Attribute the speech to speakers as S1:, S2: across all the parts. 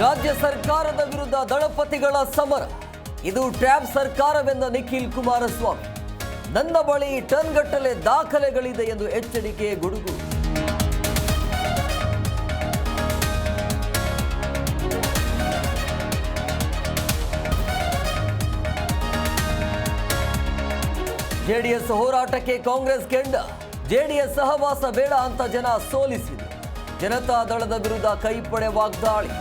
S1: ರಾಜ್ಯ ಸರ್ಕಾರದ ವಿರುದ್ಧ ದಳಪತಿಗಳ ಸಮರ. ಇದು ಟ್ಯಾಬ್ ಸರ್ಕಾರವೆಂದ ನಿಖಿಲ್ ಕುಮಾರಸ್ವಾಮಿ. ನನ್ನ ಬಳಿ ಟನ್ಗಟ್ಟಲೆ ದಾಖಲೆಗಳಿದೆ ಎಂದು ಎಚ್ಚರಿಕೆ ಗುಡುಗು. ಜೆಡಿಎಸ್ ಹೋರಾಟಕ್ಕೆ ಕಾಂಗ್ರೆಸ್ ಕೆಂಡ. ಜೆಡಿಎಸ್ ಸಹವಾಸ ಬೇಡ ಅಂತ ಜನ ಸೋಲಿಸಿದೆ. ಜನತಾ ದಳದ ವಿರುದ್ಧ ಕೈಪಡೆ ವಾಗ್ದಾಳಿ.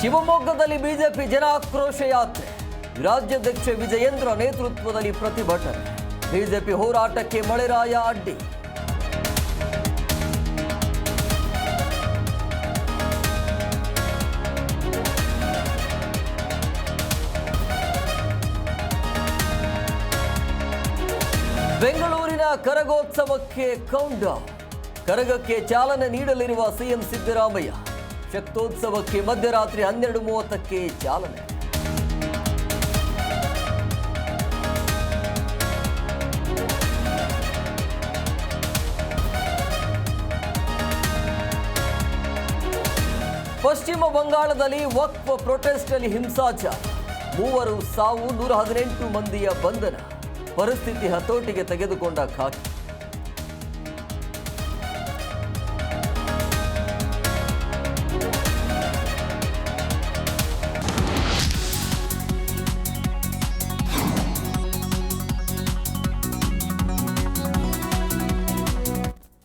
S1: ಶಿವಮೊಗ್ಗದಲ್ಲಿ ಬಿಜೆಪಿ ಜನಾಕ್ರೋಶ ಯಾತ್ರೆ. ರಾಜ್ಯಾಧ್ಯಕ್ಷ ವಿಜಯೇಂದ್ರ ನೇತೃತ್ವದಲ್ಲಿ ಪ್ರತಿಭಟನೆ. ಬಿಜೆಪಿ ಹೋರಾಟಕ್ಕೆ ಮಳೆರಾಯ ಅಡ್ಡಿ. ಬೆಂಗಳೂರಿನ ಕರಗೋತ್ಸವಕ್ಕೆ ಕೌಂಡ ಕರಗಕ್ಕೆ ಚಾಲನೆ ನೀಡಲಿರುವ ಸಿಎಂ ಸಿದ್ದರಾಮಯ್ಯ. ಶಕ್ತೋತ್ಸವಕ್ಕೆ ಮಧ್ಯರಾತ್ರಿ ಹನ್ನೆರಡು ಮೂವತ್ತಕ್ಕೆ ಚಾಲನೆ. ಪಶ್ಚಿಮ ಬಂಗಾಳದಲ್ಲಿ ವಕ್ಫ್ ಪ್ರೊಟೆಸ್ಟ್ನಲ್ಲಿ ಹಿಂಸಾಚಾರ. ಮೂವರು ಸಾವು ನೂರ ಹದಿನೆಂಟು ಮಂದಿಯ ಬಂಧನ. ಪರಿಸ್ಥಿತಿ ಹತೋಟಿಗೆ ತೆಗೆದುಕೊಂಡ ಖಾಕಿ.